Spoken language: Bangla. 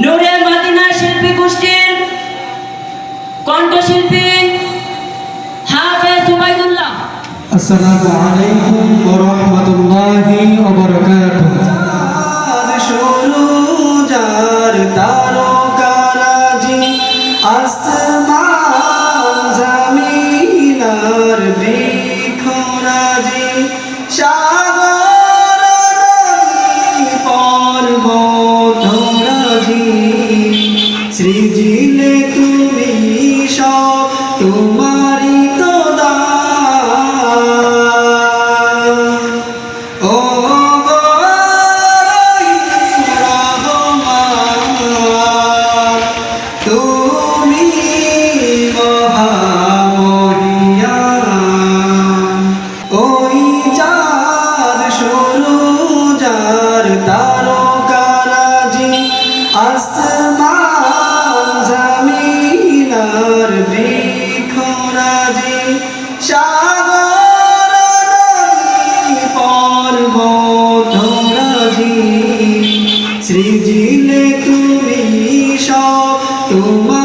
নূরে মাদিনা শিল্পী গোষ্ঠীর কণ্ঠশিল্পী হাফেজ উবাইদুল্লাহ। আসসালামু আলাইকুম ওয়া রাহমাতুল্লাহি ওয়া বারাকাতুহু। আজ শুরু যার তারকারাজি আসমান সৃজিলে সৃজিলে তুমি সব তোমার